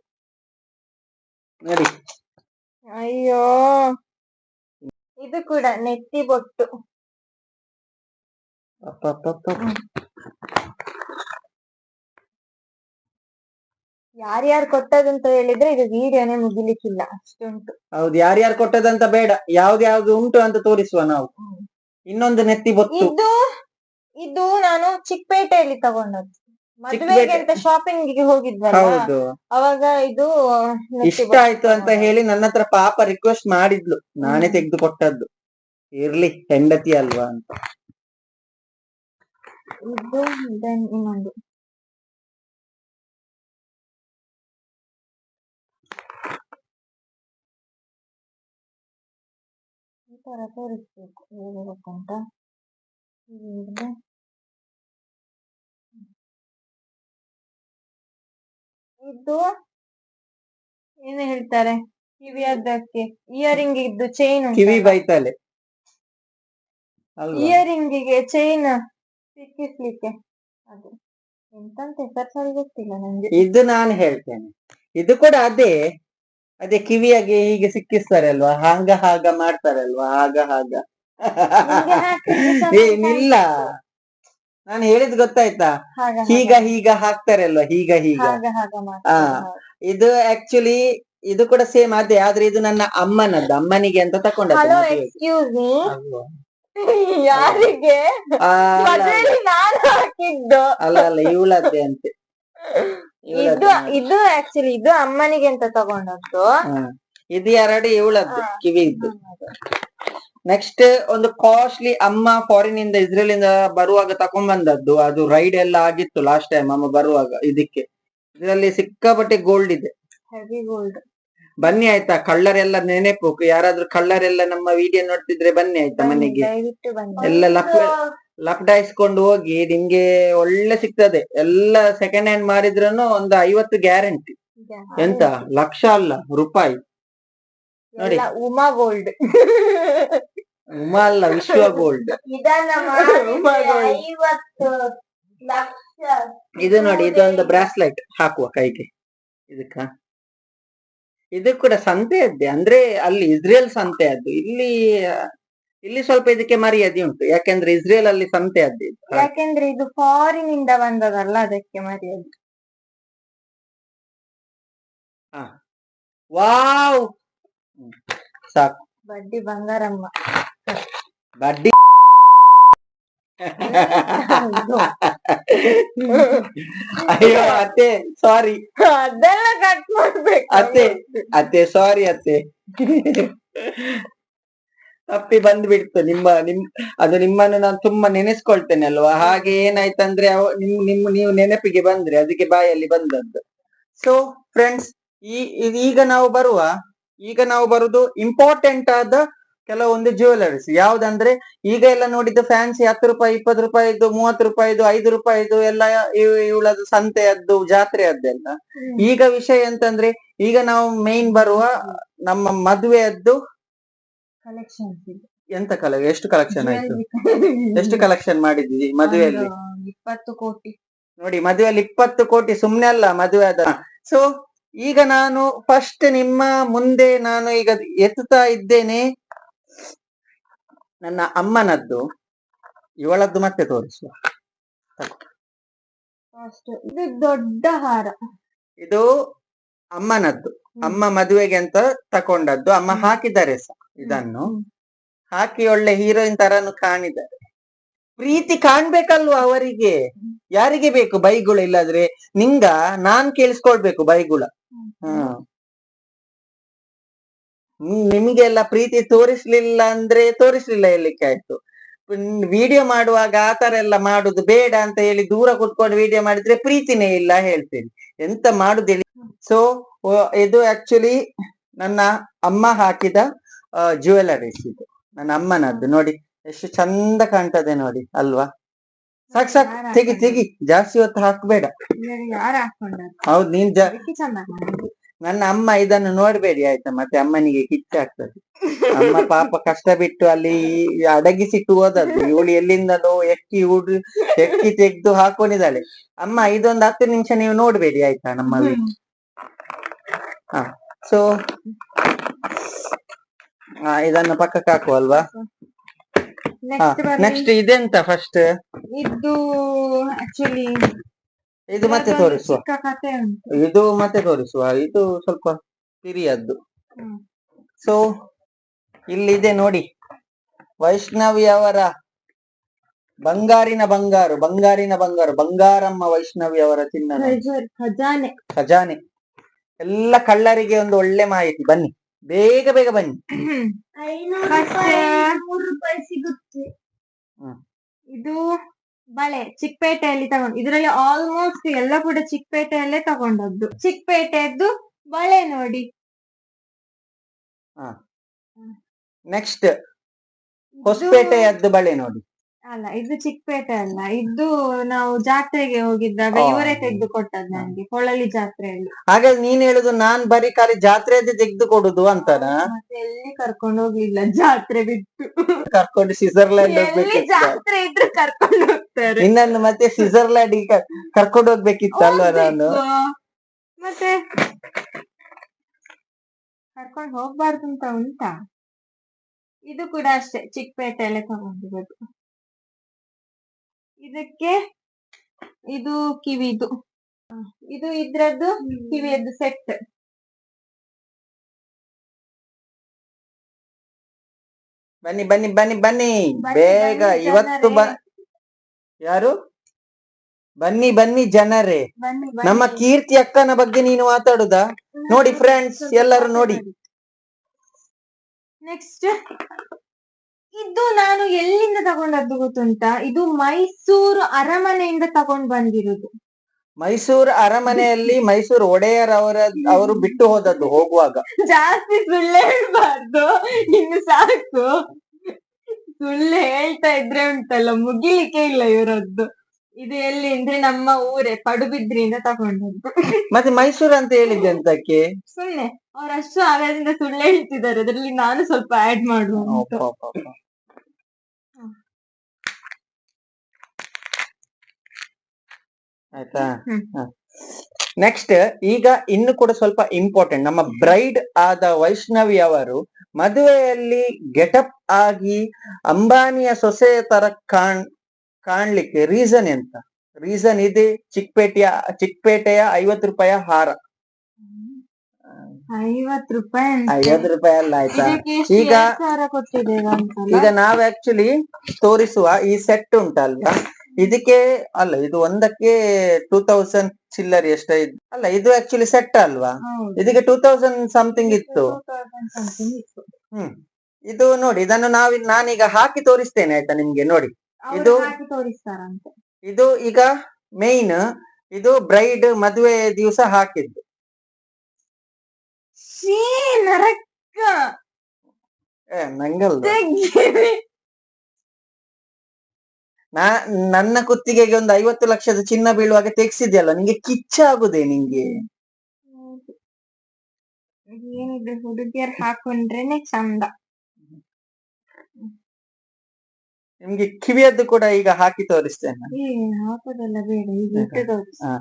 ನೋಡಿ. ಅಯ್ಯೋ. ಇದು ಕೂಡ ನೆತ್ತಿ ಬೊಟ್ಟು. ಅಪ್ಪಪ್ಪಪ್ಪ. ಯಾರ್ಯಾರು ಕೊಟ್ಟದಂತ ಅಂತ ಹೇಳಿದ್ರೆ ಇದು ವಿಡಿಯೋನೇ ಮುಗಿಲಿಕ್ಕಿಲ್ಲ ಅಷ್ಟುಂಟು. ಹೌದು ಯಾರ್ಯಾರು ಕೊಟ್ಟದಂತ ಬೇಡ ಯಾವ್ದು ಯಾವ್ದು ಉಂಟು ಅಂತ ತೋರಿಸುವ ನಾವು. ಇನ್ನೊಂದು ನೆತ್ತಿ ಬೊತ್ತು. ಇದು ಇದು ನಾನು ಚಿಕ್ಕಪೇಟೆಯಲ್ಲಿ ತಗೊಂಡದ್ದು. ಮದುವೆಗೆ ಅಂತ ಶಾಪಿಂಗ್ಗೆ ಹೋಗಿದ್ವಲ್ಲ ಹೌದು. ಅವಾಗ ಇದು ಇಷ್ಟ ಆಯ್ತು ಅಂತ ಹೇಳಿ ನನ್ನ ಹತ್ರ ಪಾಪ ರಿಕ್ವೆಸ್ಟ್ ಮಾಡಿದ್ಲು. ನಾನೇ. ತೆಗೆದು ಕೊಟ್ಟದ್ದು ಇರ್ಲಿ ಹೆಂಡತಿ ಅಲ್ವಾ ಅಂತ. ಇದು ದೆನ್ ಇನ್ನೊಂದು ಈ ತರ ತೋರಿಸ್ಬೇಕು ಗೊತ್ತುಂಟ ಹೀಗೆ ಇದು ಏನು ಹೇಳ್ತಾರೆ ಕಿವಿಯದ್ದಕ್ಕೆ ಇಯರಿಂಗ್ ಇದ್ದು ಚೈನ್ ಕಿವಿ ಬೈತಾಳೆ ಅಲ್ವಾ ಇಯರಿಂಗಿಗೆ ಚೈನ್ ಸಿಕ್ಕಿಸ್ಲಿಕ್ಕೆ ಅದು ಎಂತಂತ ಹೆಸರು ಸರಿ ಗೊತ್ತಿಲ್ಲ ನಂಗೆ. ಇದು ನಾನು ಹೇಳ್ತೇನೆ. ಇದು ಕೂಡ ಅದೇ ಅದೇ ಕಿವಿಯಾಗೆ ಹೀಗೆ ಸಿಕ್ಕಿಸ್ತಾರೆ ಅಲ್ವಾ ಹಾಗ ಹಾಗ ಮಾಡ್ತಾರೆ ಅಲ್ವಾ ಹಾಗ. ಹಾಗ ಏನಿಲ್ಲ ನಾನು ಹೇಳಿದ್ ಗೊತ್ತಾಯ್ತಾ? ಹೀಗ ಹೀಗ. ಹೀಗ ಹಾಕ್ತಾರಲ್ವಾ? ಹೀಗ ಹೀಗ. ಹಾ ಇದು ಆಕ್ಚುಲಿ ಇದು ಕೂಡ ಸೇಮ್ ಅದೇ ಆದ್ರೆ ಇದು ನನ್ನ ಅಮ್ಮನದ್ದು. ಅಮ್ಮನಿಗೆ ಅಂತ ತಕೊಂಡದ್ದು ಯಾರಿಗೆ? ನಾನು ಹಾಕಿದ್ದು. ಅಲ್ಲ ಅಲ್ಲ ಇವಳದ್ದೆ ಅಂತೆ. ಇದು ಇದು ಆಕ್ಚುಲಿ ಇದು ಅಮ್ಮನಿಗೆ ಅಂತ ತಗೊಂಡದ್ದು. ಇದು ಎರಡು ಇವಳದ್ದು ಕಿವಿ ಇದ್ದು. ನೆಕ್ಸ್ಟ್ ಒಂದು ಕಾಸ್ಟ್ಲಿ ಅಮ್ಮ ಫಾರಿನ್ ಇಂದ ಇಸ್ರೇಲ್ ಇಂದ ಬರುವಾಗ ತಕೊಂಡ್ ಬಂದದ್ದು ಅದು ರೈಡ್ ಎಲ್ಲ ಆಗಿತ್ತು ಲಾಸ್ಟ್ ಟೈಮ್ ಅಮ್ಮ ಬರುವಾಗ ಇದಕ್ಕೆ. ಇದರಲ್ಲಿ ಸಿಕ್ಕಾಪಟ್ಟೆ ಗೋಲ್ಡ್ ಇದೆ. ಹೆವಿ ಗೋಲ್ಡ್ ಬನ್ನಿ ಆಯ್ತಾ ಕಳ್ಳರೆಲ್ಲ ನೆನಪು ಯಾರಾದ್ರೂ ಕಳ್ಳರೆಲ್ಲ ನಮ್ಮ ವಿಡಿಯೋ ನೋಡ್ತಿದ್ರೆ ಬನ್ನಿ ಆಯ್ತಾ ಮನೆಗೆ. ಎಲ್ಲ ಲಪ್ ಲಪ್ಡಾಯಿಸ್ಕೊಂಡು ಹೋಗಿ ನಿಮ್ಗೆ ಒಳ್ಳೆ ಸಿಗ್ತದೆ. ಎಲ್ಲ ಸೆಕೆಂಡ್ ಹ್ಯಾಂಡ್ ಮಾರಿದ್ರೂನು ಒಂದು ಐವತ್ತು ಗ್ಯಾರಂಟಿ ಎಂತ? ಲಕ್ಷ ಅಲ್ಲ ರೂಪಾಯಿ. ನೋಡಿ. ಉಮಾ ಗೋಲ್ಡ್ ಉಮಾ ಅಲ್ಲ ವಿಶ್ವ ಗೋಲ್ಡ್ ಇದು ನೋಡಿ ಇದೊಂದು ಬ್ರಾಸ್ಲೆಟ್ ಹಾಕುವ ಕೈಗೆ. ಇದಕ್ಕ. ಇದು ಕೂಡ ಸಂತೆಯದ್ದೇ ಅಂದ್ರೆ ಅಲ್ಲಿ ಇಸ್ರೇಲ್ ಸಂತೆ ಅದು. ಇಲ್ಲಿ ಇಲ್ಲಿ ಸ್ವಲ್ಪ ಇದಕ್ಕೆ ಮರ್ಯಾದೆ ಉಂಟು. ಯಾಕೆಂದ್ರೆ ಇಸ್ರೇಲ್ ಅಲ್ಲಿ ಸಂತೆ ಅದ್ದು. ಯಾಕೆಂದ್ರೆ ಇದು ಫಾರಿನ್ ಇಂದ ಬಂದದಲ್ಲ ಅದಕ್ಕೆ ಮರ್ಯಾದೆ. ವಾವ್. ಸಾಕು. ಬಡ್ಡಿ ಬಂಗಾರಮ್ಮ. ಬಡ್ಡಿ ಅಯ್ಯೋ ಅತ್ತೆ ಸಾರಿ ಅದೆಲ್ಲ ಕಟ್ ಮಾಡ್ಬೇಕು ಅತ್ತೆ ಅತ್ತೆ ಸಾರಿ ಅತ್ತೆ. ತಪ್ಪಿ ಬಂದ್ಬಿಡ್ತು ನಿಮ್ಮ ನಿಮ್ ಅದು ನಿಮ್ಮನ್ನು ನಾನು ತುಂಬಾ ನೆನೆಸ್ಕೊಳ್ತೇನೆ ಅಲ್ವಾ ಹಾಗೆ ಏನಾಯ್ತಂದ್ರೆ ಅವ ನಿಮ್ ನಿಮ್ ನೀವು ನೆನಪಿಗೆ ಬಂದ್ರೆ ಅದಕ್ಕೆ ಬಾಯಲ್ಲಿ ಬಂದದ್ದು. ಸೊ ಫ್ರೆಂಡ್ಸ್ ಈ ಈಗ ನಾವು ಬರುವ ಈಗ ನಾವು ಬರುದು ಇಂಪಾರ್ಟೆಂಟ್ ಆದ ಕೆಲವೊಂದು ಜ್ಯುವೆಲರೀಸ್ ಯಾವ್ದಂದ್ರೆ ಈಗ ಎಲ್ಲ ನೋಡಿದ್ದು ಫ್ಯಾನ್ಸಿ ಹತ್ತು ರೂಪಾಯಿ ಇಪ್ಪತ್ತು ರೂಪಾಯಿದು ಮೂವತ್ತು ರೂಪಾಯಿದು ಐದು ರೂಪಾಯಿದು ಎಲ್ಲ ಇವಳ ಇವಳದು ಸಂತೆಯದ್ದು ಜಾತ್ರೆಯದ್ದೆಲ್ಲ. ಈಗ ವಿಷಯ ಎಂತಂದ್ರೆ ಈಗ ನಾವು ಮೇನ್ ಬರುವ ನಮ್ಮ ಮದುವೆಯದ್ದು ಕಲೆಕ್ಷನ್. ಎಂತ ಕಲೆ ಎಷ್ಟು ಕಲೆಕ್ಷನ್ ಆಯ್ತು? ಎಷ್ಟು ಕಲೆಕ್ಷನ್ ಮಾಡಿದ್ವಿ ಮದುವೆಯಲ್ಲಿ? ಇಪ್ಪತ್ತು ಕೋಟಿ. ನೋಡಿ ಮದುವೆಯಲ್ಲಿ ಇಪ್ಪತ್ತು ಕೋಟಿ ಸುಮ್ನೆ ಅಲ್ಲ ಮದುವೆ ಅದ ಸೊ ಈಗ ನಾನು ಫಸ್ಟ್ ನಿಮ್ಮ ಮುಂದೆ ನಾನು ಈಗ ಎತ್ತುತ್ತಾ ಇದ್ದೇನೆ. ನನ್ನ ಅಮ್ಮನದ್ದು ಇವಳದ್ದು ಮತ್ತೆ ತೋರಿಸುವ. ಅಷ್ಟು. ಇದು ದೊಡ್ಡ ಹಾರ. ಇದು ಅಮ್ಮನದ್ದು. ಅಮ್ಮ ಮದುವೆಗೆ ಅಂತ ತಕೊಂಡದ್ದು. ಅಮ್ಮ. ಹಾಕಿದ್ದಾರೆ ಸಹ ಇದನ್ನು. ಹಾಕಿ ಒಳ್ಳೆ ಹೀರೋಯಿನ್ ತರನು ಕಾಣಿದ್ದಾರೆ. ಪ್ರೀತಿ ಕಾಣ್ಬೇಕಲ್ವಾ ಅವರಿಗೆ? ಯಾರಿಗೆ ಬೇಕು ಬೈಗುಳ ಇಲ್ಲಾದ್ರೆ? ನಿಂಗ ನಾನ್ ಕೇಳಿಸ್ಕೊಳ್ಬೇಕು ಬೈಗುಳ. ಹ್ಮ್, ನಿಮ್ಗೆಲ್ಲ ಪ್ರೀತಿ ತೋರಿಸ್ಲಿಲ್ಲ ಅಂದ್ರೆ ತೋರಿಸ್ಲಿಲ್ಲ ಹೇಳಲಿಕ್ಕೆ ಆಯ್ತು? ವಿಡಿಯೋ ಮಾಡುವಾಗ ಆತರ ಎಲ್ಲ ಮಾಡುದು ಬೇಡ ಅಂತ ಹೇಳಿ ದೂರ ಕುತ್ಕೊಂಡು ವಿಡಿಯೋ ಮಾಡಿದ್ರೆ ಪ್ರೀತಿನೇ ಇಲ್ಲ ಹೇಳ್ತೀನಿ. ಎಂತ ಮಾಡುದಿಲ್ಲ ಸೊ ಇದು ಆಕ್ಚುಲಿ ನನ್ನ ಅಮ್ಮ ಹಾಕಿದ ಜ್ಯುವೆಲರೀಸ್ ಇದು. ನನ್ನ ಅಮ್ಮನದ್ದು. ನೋಡಿ ಎಷ್ಟು ಚಂದ ಕಾಣ್ತದೆ ನೋಡಿ ಅಲ್ವಾ? ಸಾಕ್ ಸಾಕ್ ತೆಗಿ? ತೆಗಿ. ಜಾಸ್ತಿ ಹೊತ್ತು ಹಾಕ್ಬೇಡ. ಹೌದು ನೀನ್ ನನ್ನ ಅಮ್ಮ ಇದನ್ನು ನೋಡ್ಬೇಡಿ ಆಯ್ತಾ ಮತ್ತೆ ಅಮ್ಮನಿಗೆ ಕಿಚ್ಚಾಗ್ತದೆ. ಅಮ್ಮ ಪಾಪ ಕಷ್ಟ ಬಿಟ್ಟು ಅಲ್ಲಿ ಅಡಗಿಸಿಟ್ಟು ಹೋದದ್ದು. ಇವಳು ಎಲ್ಲಿಂದಲೋ ಎಕ್ಕಿ ಹುಡು ಎಕ್ಕಿ ತೆಗೆದು ಹಾಕೊಂಡಿದ್ದಾಳೆ. ಅಮ್ಮ ಇದೊಂದು ಹತ್ತು ನಿಮಿಷ ನೀವು ನೋಡ್ಬೇಡಿ ಆಯ್ತಾ ನಮ್ಮ ಹಾ ಸೊ ಇದನ್ನು ಪಕ್ಕಕ್ಕೆ ಹಾಕುವಲ್ವಾ. ನೆಕ್ಸ್ಟ್ ಇದೆಂತ ಫಸ್ಟ್ ಇದು ಆಕ್ಚುಲಿ ಇದು ಮತ್ತೆ ತೋರಿಸುವ. ಇದು ಮತ್ತೆ ತೋರಿಸುವ. ಇದು ಸ್ವಲ್ಪ ಕಿರಿಯದ್ದು. ಸೊ ಇಲ್ಲಿದೆ ನೋಡಿ. ವೈಷ್ಣವಿ ಅವರ ಬಂಗಾರಿನ ಬಂಗಾರು ಬಂಗಾರಿನ ಬಂಗಾರು ಬಂಗಾರಮ್ಮ ವೈಷ್ಣವಿ ಅವರ ಚಿನ್ನ ಖಜಾನೆ. ಖಜಾನೆ. ಎಲ್ಲ ಕಳ್ಳರಿಗೆ ಒಂದು ಒಳ್ಳೆ ಮಾಹಿತಿ. ಬನ್ನಿ. ಬೇಗ ಬೇಗ ಬನ್ನಿ. ರೂಪಾಯಿ ಸಿಗುತ್ತೆ. ಇದು ಬಳೆ ಚಿಕ್ಕಪೇಟೆಯಲ್ಲಿ ತಗೊಂಡು ಇದರಲ್ಲಿ ಆಲ್ಮೋಸ್ಟ್ ಎಲ್ಲ ಕೂಡ ಚಿಕ್ಕಪೇಟೆಯಲ್ಲೇ ತಗೊಂಡದ್ದು. ಚಿಕ್ಕಪೇಟೆಯದ್ದು ಬಳೆ ನೋಡಿ. ನೆಕ್ಸ್ಟ್ ಹೊಸಪೇಟೆಯದ್ದು ಬಳೆ ನೋಡಿ. ಅಲ್ಲ ಇದು ಚಿಕ್ಕಪೇಟೆ ಅಲ್ಲ. ಇದು ನಾವು ಜಾತ್ರೆಗೆ ಹೋಗಿದ್ದಾಗ. ಇವರೇ ತೆಗೆದು ಕೊಟ್ಟದ್ದು ನನ್ಗೆ ಕೊಳಲಿ ಜಾತ್ರೆಯಲ್ಲಿ. ಹಾಗಾದ್ರೆ ನೀನ್ ಹೇಳುದು ನಾನ್ ಬರೀ ಖಾಲಿ ಜಾತ್ರೆಯದ್ದು ತೆಗ್ದು ಕೊಡುದು ಅಂತನಾ ಮತ್ತೆ ಎಲ್ಲಿ ಕರ್ಕೊಂಡು ಹೋಗ್ಲಿಲ್ಲ ಜಾತ್ರೆ ಬಿಟ್ಟು. ಕರ್ಕೊಂಡು ಸ್ವಿಟ್ಜರ್ಲ್ಯಾಂಡ್ ಎಲ್ಲಿ ಹೋಗ್ಬೇಕಿತ್ತ. ಜಾತ್ರೆ ಇದ್ರೆ ಕರ್ಕೊಂಡು ಹೋಗ್ತಾರೆ. ನಿನ್ನನ್ನು ಮತ್ತೆ ಸ್ವಿಟ್ಜರ್ಲ್ಯಾಂಡ್ ಕರ್ಕೊಂಡು ಹೋಗ್ಬೇಕಿತ್ತು ಅಲ್ವಾ ನಾನು? ಹೋಗ್ಬೇಕು. ಮತ್ತೆ ಕರ್ಕೊಂಡು ಹೋಗ್ಬಾರ್ದು ಅಂತ ಉಂಟಾ? ಇದು ಕೂಡ ಅಷ್ಟೇ ಚಿಕ್ಕಪೇಟೆಯಲ್ಲೇ ತಗೊಂಡಿರೋದು. ಇದಕ್ಕೆ ಇದು ಕಿವಿದು. ಇದು ಇದ್ರದ್ದು ಕಿವಿಯದ್ದು ಸೆಟ್ ಬನ್ನಿ ಬನ್ನಿ ಬನ್ನಿ ಬನ್ನಿ. ಬನ್ನಿ, ಬೇಗ ಇವತ್ತು ಬ ಯಾರು? ಬನ್ನಿ ಬನ್ನಿ ಜನರೇ. ನಮ್ಮ ಕೀರ್ತಿ ಅಕ್ಕನ ಬಗ್ಗೆ ನೀನು ಮಾತಾಡುದಾ? ನೋಡಿ ಫ್ರೆಂಡ್ಸ್ ಎಲ್ಲರೂ ನೋಡಿ. ನೆಕ್ಸ್ಟ್ ಇದು ನಾನು ಎಲ್ಲಿಂದ ತಗೊಂಡದ್ದು ಗೊತ್ತುಂಟಾ? ಇದು ಮೈಸೂರು ಅರಮನೆಯಿಂದ ತಗೊಂಡ್ ಬಂದಿರುದು. ಮೈಸೂರು ಅರಮನೆಯಲ್ಲಿ ಮೈಸೂರು ಒಡೆಯರ್ ಅವರ ಅವರು ಬಿಟ್ಟು ಹೋದದ್ದು ಹೋಗುವಾಗ. ಜಾಸ್ತಿ ಸುಳ್ಳು ಹೇಳ್ಬಾರ್ದು. ಇನ್ನು ಸಾಕು. ಸುಳ್ಳು ಹೇಳ್ತಾ ಇದ್ರೆ ಉಂಟಲ್ಲ ಮುಗಿಲಿಕ್ಕೆ ಇಲ್ಲ ಇವರದ್ದು. ಇದು ಎಲ್ಲಿ ಅಂದ್ರೆ ನಮ್ಮ ಊರೇ ಪಡುಬಿದ್ರಿಯಿಂದ ತಗೊಂಡದ್ದು. ಮತ್ತೆ ಮೈಸೂರು ಅಂತ ಹೇಳಿದ್ದೆ ಅಂತಕ್ಕೆ ಸುಮ್ನೆ ಅವರಷ್ಟು ಆಗದಿಂದ ಸುಳ್ಳು ಹೇಳ್ತಿದ್ದಾರೆ. ಅದ್ರಲ್ಲಿ ನಾನು ಸ್ವಲ್ಪ ಆಡ್ ಮಾಡುವ ಅಂತ. ಆಯ್ತಾ. ನೆಕ್ಸ್ಟ್ ಈಗ ಇನ್ನು ಕೂಡ ಸ್ವಲ್ಪ ಇಂಪಾರ್ಟೆಂಟ್ ನಮ್ಮ ಬ್ರೈಡ್ ಆದ ವೈಷ್ಣವಿ ಅವರು ಮದುವೆಯಲ್ಲಿ ಗೆಟಪ್ ಆಗಿ ಅಂಬಾನಿಯ ಸೊಸೆ ತರ ಕಾಣ್ ಕಾಣ್ಲಿಕ್ಕೆ ರೀಸನ್ ಎಂತ? ರೀಸನ್ ಇದೆ ಚಿಕ್ಕಪೇಟೆಯ ಚಿಕ್ಕಪೇಟೆಯ ಐವತ್ತು ರೂಪಾಯ ಹಾರ. ಐವತ್ತು ರೂಪಾಯಿ. ಐವತ್ತು ರೂಪಾಯಿ ಅಲ್ಲ ಆಯ್ತಾ? ಈಗ ಈಗ ನಾವ್ ಆಕ್ಚುಲಿ ತೋರಿಸುವ ಈ ಸೆಟ್ ಉಂಟಲ್ವಾ? ಇದಕ್ಕೆ ಅಲ್ಲ ಇದು ಒಂದಕ್ಕೆ ಟೂ ತೌಸಂಡ್ ಚಿಲ್ಲರ್ ಎಷ್ಟ ಅಲ್ಲ ಇದು ಆಕ್ಚುಲಿ ಸೆಟ್ ಅಲ್ವಾ. ಇದಕ್ಕೆ ಟೂ ತೌಸಂಡ್ ಸಮಥಿಂಗ್ ಇತ್ತು. 2000 something ಇತ್ತು. ಹ್ಮ್. ಇದು ನೋಡಿ ಇದನ್ನು ನಾವ್ ನಾನೀಗ ಹಾಕಿ ತೋರಿಸ್ತೇನೆ ಆಯ್ತಾ ನಿಮ್ಗೆ? ನೋಡಿ. ಇದು- ಇದು ಈಗ ಮೇನ್ ಇದು ಬ್ರೈಡ್ ಮದುವೆ ದಿವಸ ಹಾಕಿದ್ದು. ನಂಗಲ್ಲ. ನಾ ನನ್ನ ಕುತ್ತಿಗೆಗೆ ಒಂದು ಐವತ್ತು ಲಕ್ಷದ ಚಿನ್ನ ಬೀಳುವಾಗ ತೆಗ್ಸಿದ್ಯಲ್ಲ ನಿಂಗೆ ಕಿಚ್ಚ ಆಗುದೇ ನಿಂಗೆ? ಏನಿದ್ರೆ ಏನಿದೆ ಹುಡುಗಿಯರ್ ಹಾಕೊಂಡ್ರೇನೆ ಚಂದ. ನಿಮ್ಗೆ ಕಿವಿಯದ್ದು ಕೂಡ ಈಗ ಹಾಕಿ ತೋರಿಸ್ತೇನೆ. ಹಾಕೋದೆಲ್ಲ ಬೇಡ ಈಗ ಇಟ್ಟು ತೋರಿಸು.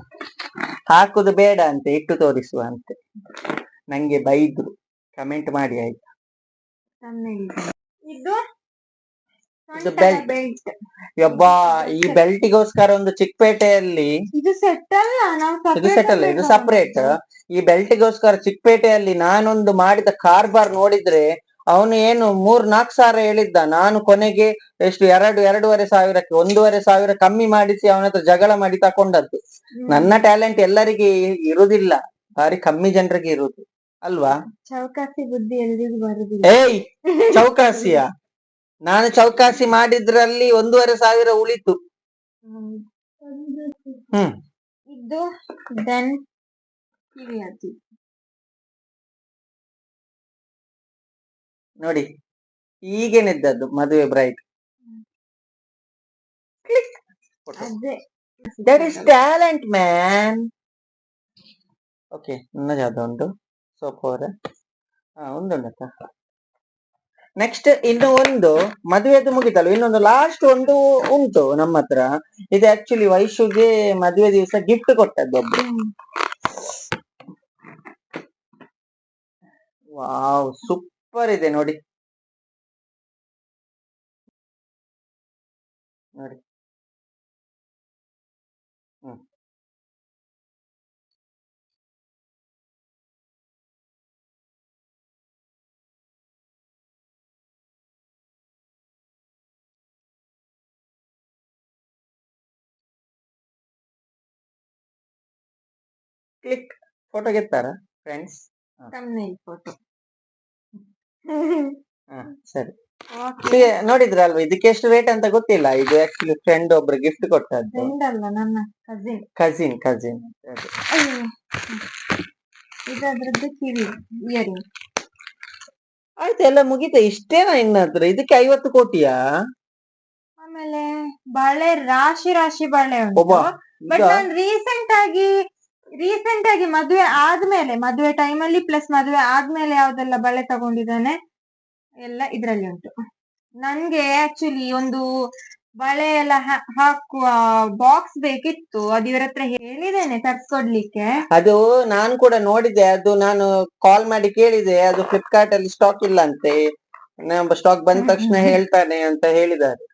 ಹಾಕುದು ಬೇಡ ಅಂತೆ ಇಟ್ಟು ತೋರಿಸುವ ಅಂತೆ. ನಂಗೆ ಬೈದ್ರು ಕಮೆಂಟ್ ಮಾಡಿ ಆಯ್ತು? ಇದು ಇದು. ಬೆಲ್ಟ್ ಯಬ್ಬಾ ಈ ಬೆಲ್ಟಿಗೋಸ್ಕರ ಒಂದು ಚಿಕ್ಕಪೇಟೆಯಲ್ಲಿ ಇದು ಸೆಟ್ ಅಲ್ಲ ನಾವು ಇದು ಸೆಟ್ ಅಲ್ಲ ಇದು. ಸಪರೇಟ್ ಈ ಬೆಲ್ಟಿಗೋಸ್ಕರ ಚಿಕ್ಕಪೇಟೆಯಲ್ಲಿ ನಾನೊಂದು ಮಾಡಿದ ಕಾರ್ಬಾರ್ ನೋಡಿದ್ರೆ ಅವನು ಏನು ಮೂರ್ ನಾಲ್ಕು ಸಾವಿರ ಹೇಳಿದ್ದ ನಾನು ಕೊನೆಗೆ ಎಷ್ಟು ಎರಡು ಎರಡೂವರೆ ಸಾವಿರಕ್ಕೆ ಒಂದೂವರೆ ಸಾವಿರ ಕಮ್ಮಿ ಮಾಡಿಸಿ ಅವನ ಹತ್ರ ಜಗಳ ಮಾಡಿ ತಕೊಂಡದ್ದು. ನನ್ನ ಟ್ಯಾಲೆಂಟ್ ಎಲ್ಲರಿಗೆ ಇರುದಿಲ್ಲ ಬಾರಿ ಕಮ್ಮಿ ಜನರಿಗೆ ಇರುದು ಅಲ್ವಾ? ಚೌಕಾಸಿ ಬುದ್ಧಿ ಎಲ್ಲರಿಗೂ ಬರುದಿಲ್ಲ. ಏಯ್ ಚೌಕಾಸಿಯ? ನಾನು ಚೌಕಾಸಿ ಮಾಡಿದ್ರಲ್ಲಿ ಒಂದೂವರೆ ಸಾವಿರ ಉಳಿತು. ಹ್ಮ್. ಹ್ಮ್. ಇದು ದೆನ್ ನೋಡಿ ಈಗೇನಿದ್ದದ್ದು ಮದುವೆ bright that is talent man okay ನನ್ನ ಯಾವ್ದು ಉಂಟು? ಸೋಪ್ ಅವರ ಹಾ ಉಂಟುಂಟ ನೆಕ್ಸ್ಟ್ ಇನ್ನು ಒಂದು ಮದುವೆದು ಮುಗಿತಲ್ಲ ಇನ್ನೊಂದು ಲಾಸ್ಟ್ ಒಂದು ಉಂಟು ನಮ್ಮ ಹತ್ರ. ಇದು ಆಕ್ಚುಲಿ ವೈಶುಗೆ ಮದುವೆ ದಿವಸ ಗಿಫ್ಟ್ ಕೊಟ್ಟದ್ದು ಒಬ್ರು ವಾವ್ ಸೂಪರ್ ಇದೆ ನೋಡಿ. ನೋಡಿ. ಕ್ಲಿಕ್ ಫೋಟೋ ಗೆತ್ತಾರ ಫ್ರೆಂಡ್ಸ್ thumbnail ಫೋಟೋ ಸರಿ. ನೋಡಿದ್ರ ನೋಡಿದ್ರಲ್ವಾ ಇದಕ್ಕೆ ಎಷ್ಟು ರೇಟ್ ಅಂತ ಗೊತ್ತಿಲ್ಲ ಇದು ಆಕ್ಚುಲಿ ಫ್ರೆಂಡ್ ಒಬ್ರು ಗಿಫ್ಟ್ ಕೊಟ್ಟದ್ದು. ಅಲ್ಲ ನನ್ನ ಕಸಿನ್ ಕಸಿನ್ ಕಸಿನ್ ಕಿವಿ ಇಯರಿಂಗ್ ಆಯ್ತು ಎಲ್ಲ ಮುಗೀತ. ಇಷ್ಟೇನಾ ಇನ್ನ ಹತ್ರ ಇದಕ್ಕೆ ಐವತ್ತು ಕೋಟಿಯಾ? ಆಮೇಲೆ ಬಾಳೆ ರಾಶಿ ರಾಶಿ ಬಾಳೆ ಉಂಟು. ಬಟ್ ನಾನು ರೀಸೆಂಟ್ ಆಗಿ ರೀಸೆಂಟ್ ಆಗಿ ಮದುವೆ ಆದ್ಮೇಲೆ ಮದುವೆ ಟೈಮಲ್ಲಿ ಪ್ಲಸ್ ಮದುವೆ ಆದ್ಮೇಲೆ ಯಾವ್ದೆಲ್ಲ ಬಳೆ ತಗೊಂಡಿದ್ದಾನೆ? ಎಲ್ಲ ಇದ್ರಲ್ಲಿ ಉಂಟು. ನನ್ಗೆ ಆಕ್ಚುಲಿ ಒಂದು ಬಳೆ ಎಲ್ಲ ಹಾ- ಹಾಕುವ ಬಾಕ್ಸ್ ಬೇಕಿತ್ತು. ಅದು ಇವ್ರ ಹತ್ರ ಹೇಳಿದ್ದೇನೆ ತರ್ಸ್ಕೊಡ್ಲಿಕ್ಕೆ. ಅದು ನಾನು ಕೂಡ ನೋಡಿದೆ. ಅದು ನಾನು ಕಾಲ್ ಮಾಡಿ ಕೇಳಿದೆ. ಅದು ಫ್ಲಿಪ್ಕಾರ್ಟ್ ಅಲ್ಲಿ ಸ್ಟಾಕ್ ಇಲ್ಲ ಅಂತೆ. ಸ್ಟಾಕ್ ಬಂದ ತಕ್ಷಣ ಹೇಳ್ತಾನೆ ಅಂತ ಹೇಳಿದ್ದಾರೆ.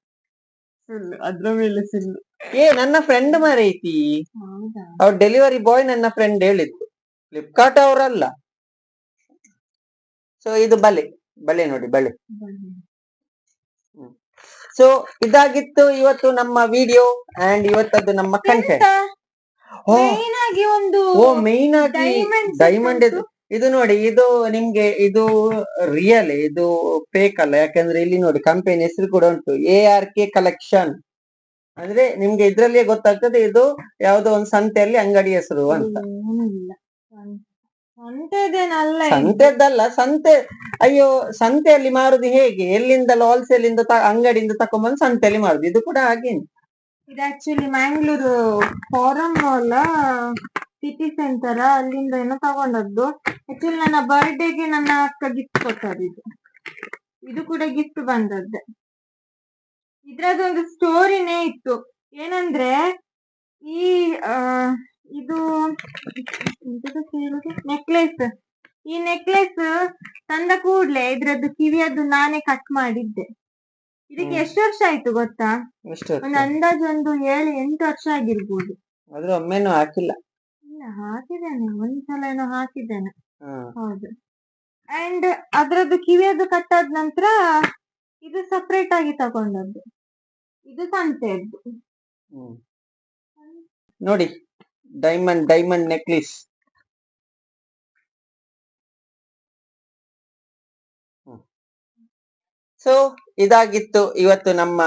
ಅದ್ರ ಮೇಲೆ ಸುಳ್ಳು ಏ ನನ್ನ ಫ್ರೆಂಡ್ ಮರೈತಿ. ಅವ್ರ ಡೆಲಿವರಿ ಬಾಯ್ ನನ್ನ ಫ್ರೆಂಡ್ ಹೇಳಿದ್ದು. ಫ್ಲಿಪ್ಕಾರ್ಟ್ ಅವರಲ್ಲ. ಸೊ ಇದು ಬಲೆ. ಬಲೆ ನೋಡಿ ಬಲೆ. ಸೊ ಇದಾಗಿತ್ತು ಇವತ್ತು ನಮ್ಮ ವಿಡಿಯೋ ಅಂಡ್ ಇವತ್ತದ್ದು ನಮ್ಮ ಕಂಟೆಂಟ್ ಓ ಮೇನ್ ಆಗಿ ಒಂದು ಓ ಮೇನ್ ಆಗಿ ಡೈಮಂಡ್ ಇದು. ಇದು ನೋಡಿ ಇದು ನಿಮ್ಗೆ ಇದು ರಿಯಲ್ ಇದು ಫೇಕ್ ಅಲ್ಲ. ಯಾಕಂದ್ರೆ ಇಲ್ಲಿ ನೋಡಿ ಕಂಪೆನಿ ಹೆಸರು ಕೂಡ ಉಂಟು. ಎ ಆರ್ ಕೆ ಕಲೆಕ್ಷನ್ ಅಂದ್ರೆ ನಿಮ್ಗೆ ಇದ್ರಲ್ಲಿಯೇ ಗೊತ್ತಾಗ್ತದೆ ಇದು ಯಾವ್ದೋ ಒಂದು ಸಂತೆಯಲ್ಲಿ ಅಂಗಡಿ ಹೆಸರು ಅಂತ. ಸಂತೆದಲ್ಲ ಸಂತೆದೇನಲ್ಲ ಸಂತೆದ್ದಲ್ಲ ಸಂತೆ ಅಯ್ಯೋ ಸಂತೆಯಲ್ಲಿ ಮಾರುದು ಹೇಗೆ? ಎಲ್ಲಿಂದ ಹೋಲ್ಸೇಲ್ ಇಂದ ಅಂಗಡಿಯಿಂದ ತಕೊಂಡ್ಬಂದು ಸಂತೆಯಲ್ಲಿ ಮಾರುದು. ಇದು ಕೂಡ ಹಾಗೇನೆ ಇದು actually Mangalore Forum mall city centre ಅಲ್ಲಿಂದ ಏನೋ ತಗೊಂಡದ್ದು. ಆಕ್ಚುಲಿ ನನ್ನ ಬರ್ಡೇಗೆ ನನ್ನ ಅಕ್ಕ ಗಿಫ್ಟ್ ಕೊಟ್ಟದ್ದು ಇದು. ಇದು ಕೂಡ ಗಿಫ್ಟ್ ಬಂದದ್ದೆ. ಇದ್ರದೊಂದು ಸ್ಟೋರಿನೇ ಇತ್ತು. ಏನಂದ್ರೆ ಈ ಇದು ನೆಕ್ಲೆಸ್ ಈ ನೆಕ್ಲೆಸ್ ತಂದ ಕೂಡ್ಲೆ ಇದ್ರದ್ದು ಕಿವಿಯದ್ದು ನಾನೇ ಕಟ್ ಮಾಡಿದ್ದೆ. ಇದಕ್ಕೆ ಎಷ್ಟು ವರ್ಷ ಆಯ್ತು ಗೊತ್ತಾ? ಎಷ್ಟು ಒಂದು ಅಂದಾಜು ಒಂದು ಏಳು ಎಂಟು ವರ್ಷ ಆಗಿರ್ಬೋದು. ಆದ್ರೆ ಒಮ್ಮೆನೂ ಹಾಕಿಲ್ಲ. ಇಲ್ಲ ಹಾಕಿದ್ದೇನೆ. ಒಂದ್ಸಲ ಏನೋ ಹಾಕಿದ್ದೇನೆ. ಹೌದು. ಅಂಡ್ ಅದ್ರದ್ದು ಕಿವಿಯದ್ದು ಕಟ್ಟಾದ ನಂತರ ಇದು ಸಪರೇಟ್ ಆಗಿ ತಗೊಂಡದ್ದು. ಇದು ಸಂತೆದ್ದು. ನೋಡಿ ಡೈಮಂಡ್ ಡೈಮಂಡ್ ನೆಕ್ಲೆಸ್ ಸೊ ಇದಾಗಿತ್ತು ಇವತ್ತು ನಮ್ಮ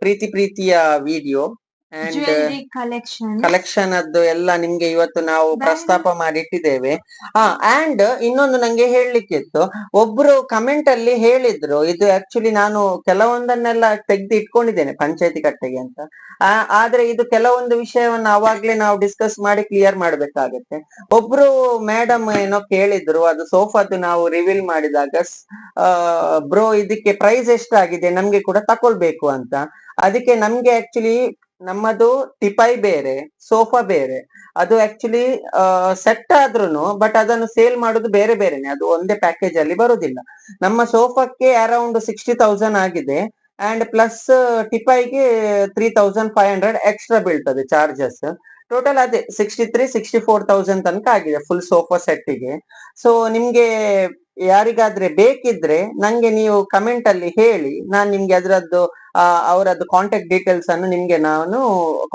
ಪ್ರೀತಿ ಪ್ರೀತಿಯ ವಿಡಿಯೋ ಅಂಡ್ ಕಲೆಕ್ಷನ್ ಕಲೆಕ್ಷನ್ ಅದ್ದು ಎಲ್ಲ ನಿಮ್ಗೆ ಇವತ್ತು ನಾವು ಪ್ರಸ್ತಾಪ ಮಾಡಿಟ್ಟಿದ್ದೇವೆ ಹಾ ಅಂಡ್ ಇನ್ನೊಂದು ನಂಗೆ ಹೇಳಲಿಕ್ಕಿತ್ತು. ಒಬ್ರು ಕಮೆಂಟ್ ಅಲ್ಲಿ ಹೇಳಿದ್ರು ಇದು ಆಕ್ಚುಲಿ ನಾನು ಕೆಲವೊಂದನ್ನೆಲ್ಲ ತೆಗ್ದು ಇಟ್ಕೊಂಡಿದ್ದೇನೆ ಪಂಚಾಯತಿ ಕಟ್ಟೆಗೆ ಅಂತ. ಆ, ಆದ್ರೆ ಇದು ಕೆಲವೊಂದು ವಿಷಯವನ್ನ ಅವಾಗ್ಲೇ ನಾವು ಡಿಸ್ಕಸ್ ಮಾಡಿ ಕ್ಲಿಯರ್ ಮಾಡ್ಬೇಕಾಗತ್ತೆ. ಒಬ್ರು ಮೇಡಮ್ ಏನೋ ಕೇಳಿದ್ರು ಅದು ಸೋಫಾದು ನಾವು ರಿವೀಲ್ ಮಾಡಿದಾಗ ಬ್ರೋ ಇದಕ್ಕೆ ಪ್ರೈಸ್ ಎಷ್ಟಾಗಿದೆ ನಮ್ಗೆ ಕೂಡ ತಕೊಳ್ಬೇಕು ಅಂತ. ಅದಕ್ಕೆ ನಮ್ಗೆ ಆಕ್ಚುಲಿ ನಮ್ಮದು ಟಿಪೈ ಬೇರೆ, ಸೋಫಾ ಬೇರೆ. ಅದು ಆಕ್ಚುಲಿ ಸೆಟ್ ಆದ್ರೂನು ಬಟ್ ಅದನ್ನು ಸೇಲ್ ಮಾಡುದು ಬೇರೆ ಬೇರೆನೆ. ಅದು ಒಂದೇ ಪ್ಯಾಕೇಜ್ ಅಲ್ಲಿ ಬರುದಿಲ್ಲ. ನಮ್ಮ ಸೋಫಾಕ್ಕೆ ಅರೌಂಡ್ ಸಿಕ್ಸ್ಟಿ ತೌಸಂಡ್ ಆಗಿದೆ. And plus ಟಿಪೈಗೆ three thousand five hundred extra ಬೀಳ್ತದೆ ಚಾರ್ಜಸ್ ಟೋಟಲ್ ಅದೇ sixty three sixty four thousand ತನಕ ಆಗಿದೆ ಫುಲ್ ಸೋಫಾ ಸೆಟ್ಟಿಗೆ ಸೊ ನಿಮ್ಗೆ ಯಾರಿಗಾದ್ರೆ ಬೇಕಿದ್ರೆ ನಂಗೆ ನೀವು ಕಮೆಂಟ್ ಅಲ್ಲಿ ಹೇಳಿ. ನಾನು ನಿಮ್ಗೆ ಅದರದ್ದು ಅವರದ್ದು ಕಾಂಟ್ಯಾಕ್ಟ್ ಡೀಟೇಲ್ಸ್ ಅನ್ನು ನಿಮ್ಗೆ ನಾನು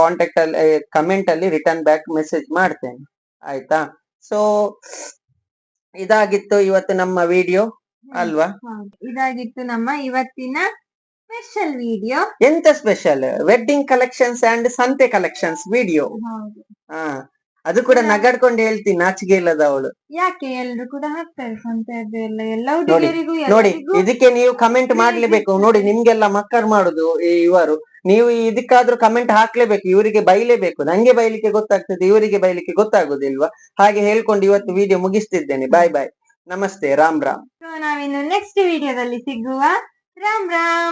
ಕಾಂಟ್ಯಾಕ್ಟ್ ಅಲ್ಲಿ ಕಮೆಂಟ್ ಅಲ್ಲಿ ರಿಟರ್ನ್ ಬ್ಯಾಕ್ ಮೆಸೇಜ್ ಮಾಡ್ತೇನೆ. ಆಯ್ತಾ? ಸೊ ಇದಾಗಿತ್ತು ಇವತ್ತು ನಮ್ಮ ವಿಡಿಯೋ ಅಲ್ವಾ? ಇದಾಗಿತ್ತು ನಮ್ಮ ಇವತ್ತಿನ ಸ್ಪೆಷಲ್ ವಿಡಿಯೋ ಎಂತ ಸ್ಪೆಷಲ್ ವೆಡ್ಡಿಂಗ್ ಕಲೆಕ್ಷನ್ಸ್ ಅಂಡ್ ಸಂತೆ ಕಲೆಕ್ಷನ್ಸ್ ವಿಡಿಯೋ ಹಾ ಅದು ಕೂಡ ನಗಾಡ್ಕೊಂಡು ಹೇಳ್ತೀನಿ ನಾಚಿಕೆ ಇಲ್ಲದ ಅವಳು. ಯಾಕೆ ಎಲ್ರು ಕೂಡ ಹಾಕ್ತಾರೆ ಸಂತೆ ಎಲ್ಲ? ಎಲ್ಲ ನೋಡಿ, ಹುಡುಗಿಯರಿಗೂ ನೋಡಿ ಎಲ್ಲರಿಗೂ ಇದಕ್ಕೆ ನೀವು ಕಮೆಂಟ್ ಮಾಡ್ಲೇಬೇಕು. ನೋಡಿ ನಿಮ್ಗೆಲ್ಲ ಮಕ್ಕರ್ ಮಾಡುದು ಈ ಇವರು. ನೀವು ಇದಕ್ಕಾದ್ರೂ ಕಮೆಂಟ್ ಹಾಕ್ಲೇಬೇಕು ಇವರಿಗೆ ಬೈಲೇಬೇಕು. ನಂಗೆ ಬೈಲಿಕ್ಕೆ ಗೊತ್ತಾಗ್ತದೆ ಇವರಿಗೆ ಬೈಲಿಕ್ಕೆ ಗೊತ್ತಾಗುದಿಲ್ವಾ? ಹಾಗೆ ಹೇಳ್ಕೊಂಡು ಇವತ್ತು ವಿಡಿಯೋ ಮುಗಿಸ್ತಿದ್ದೇನೆ. ಬಾಯ್ ಬಾಯ್ ನಮಸ್ತೆ ರಾಮ್ ರಾಮ್. ನಾವಿನ್ನು ನೆಕ್ಸ್ಟ್ ವಿಡಿಯೋದಲ್ಲಿ ಸಿಗುವ. ರಾಮ್ ರಾಮ್.